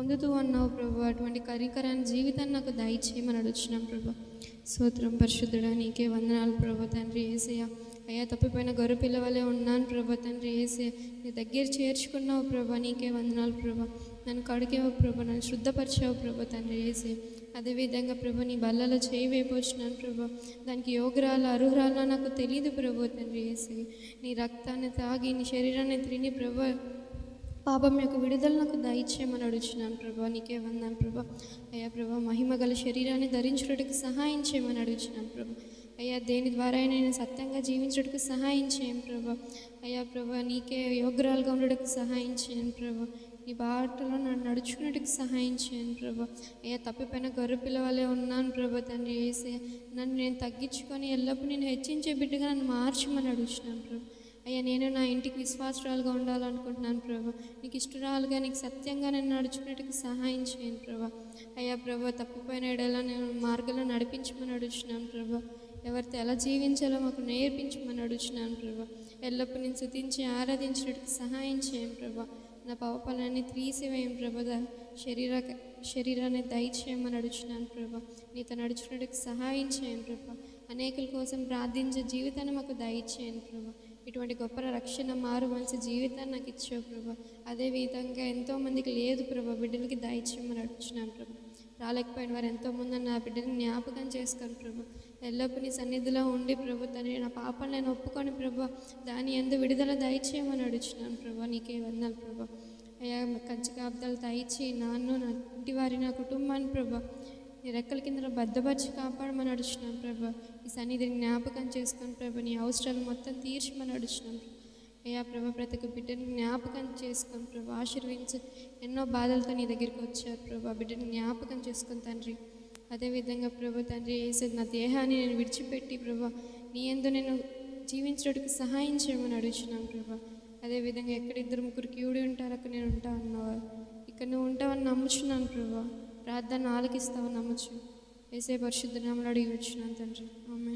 పొందుతూ ఉన్నావు ప్రభు. అటువంటి కరికరాన్ని జీవితాన్ని నాకు దయచేయమని అడుగుతున్నాం ప్రభు. సూత్రం పరిశుద్ధుడా నీకే వందనాలు ప్రభు తండ్రి ఏసయ్య. అయ్యా తప్పిపోయిన గొర్రె పిల్లవలే ఉన్నాను ప్రభు తండ్రి ఏసే నీ దగ్గర చేర్చుకున్నావు ప్రభు నీకే వందనాలు ప్రభు. నన్ను కడిగేవు ప్రభు నన్ను శుద్ధపరిచావు ప్రభు తండ్రి ఏసే అదేవిధంగా ప్రభు నీ బల్లలో చేయి వేపొచ్చినాను ప్రభు. దానికి యోగరాలు అర్హురాలు నాకు తెలియదు ప్రభు తండ్రి ఏసే నీ రక్తాన్ని తాగి నీ శరీరాన్ని తిని ప్రభు పాపం యొక్క విడుదల నాకు దయచేయమని అడుగుచున్నాను ప్రభా. నీకే వందాను ప్రభా. అయ్యా ప్రభా మహిమ గల శరీరాన్ని ధరించుటకు సహాయం చేయమని అడుగుచున్నాను ప్రభా. అయ్యా దేని ద్వారా నేను సత్యంగా జీవించుటకు సహాయం చేయను ప్రభా. అయ్యా ప్రభా నీకే యోగ్రాలుగా ఉండటకు సహాయం చేయను ప్రభా. నీ బాటలో నన్ను నడుచుకున్నట్టుకు సహాయం చేయను ప్రభా. అయ్యా తప్పిపోయిన గొర్రె పిల్లవాలే ఉన్నాను ప్రభా తండ్రి వేసే నన్ను నేను తగ్గించుకొని ఎల్లప్పుడూ నేను హెచ్చించే బిడ్డగా నన్ను మార్చమని అడుగుతున్నాను ప్రభా. అయ్యా నేను నా ఇంటికి విశ్వాసరాలుగా ఉండాలనుకుంటున్నాను ప్రభా. నీకు ఇష్టరాలుగా నీకు సత్యంగా నేను నడుచుకునేట్టుకు సహాయం చేయను ప్రభా. అయ్యా ప్రభా తప్పిపోయిన ఎడలా నేను మార్గంలో నడిపించమని అడుగుతున్నాను ప్రభా. ఎవరితో ఎలా జీవించాలో మాకు నేర్పించమని అడుగుతున్నాను ప్రభా. ఎల్లప్పుడు నేను శుతించి ఆరాధించినట్టుకు సహాయం చేయం ప్రభా. నా పాపాలన్నీ తీసివేయం ప్రభా. శరీర శరీరాన్ని దయచేయమని అడుగుతున్నాను ప్రభా. నీతో నడుచుకున్నట్టుకు సహాయం చేయండి ప్రభా. అనేకుల కోసం ప్రార్థించే జీవితాన్ని మాకు దయచేయండి ప్రభా. ఇటువంటి గొప్ప రక్షణ మారు మంచి జీవితాన్ని నాకు ఇచ్చావు ప్రభా. అదే విధంగా ఎంతోమందికి లేదు ప్రభా. బిడ్డలకి దయచేయమని అడుగుతున్నాను ప్రభా. రాలేకపోయిన వారు ఎంతోమంది నా బిడ్డని జ్ఞాపకం చేసుకొని ప్రభా. ఎల్లప్పుడు నీ సన్నిధిలో ఉండి ప్రభు తండ్రి నా పాపను నేను ఒప్పుకొని ప్రభా దాని ఎందు విడుదల దయచేయమని అడుగుతున్నాను ప్రభా. నీకే వందాలు ప్రభా. అయ్యా కంచి కాపుదలు దయచి నాన్ను నా ఇంటి వారి నా కుటుంబాన్ని ప్రభా నీ రెక్కల కింద భద్రపరిచి కాపాడమని అడుగుతున్నాను ప్రభా. ఈ సన్నిధిని జ్ఞాపకం చేసుకొని ప్రభా నీ అవసరాలు మొత్తం తీర్చమని అడుగుతున్నాను అయ్యా ప్రభా ప్రతి ఒక్క బిడ్డని జ్ఞాపకం చేసుకొని ప్రభా ఆశీర్వించి ఎన్నో బాధలతో నీ దగ్గరికి వచ్చారు ప్రభా. బిడ్డని జ్ఞాపకం చేసుకుని తండ్రి అదేవిధంగా ప్రభా తండ్రి వేసేది నా దేహాన్ని నేను విడిచిపెట్టి ప్రభా నీ ఎందు నేను జీవించడానికి సహాయం చేయమని అడుగుతున్నాను ప్రభా. అదేవిధంగా ఎక్కడ ఇద్దరు ముగ్గురు క్యూడి ఉంటారు అక్కడ నేను ఉంటా అన్నావా. ఇక్కడ నువ్వు ఉంటావని నమ్ముచున్నాను ప్రభా. ప్రార్థన ఆలకిస్తావు నమ్మచ్చు వేసే పరిశుద్ధ నామలు అడిగి వచ్చినాను తండ్రి. ఆమె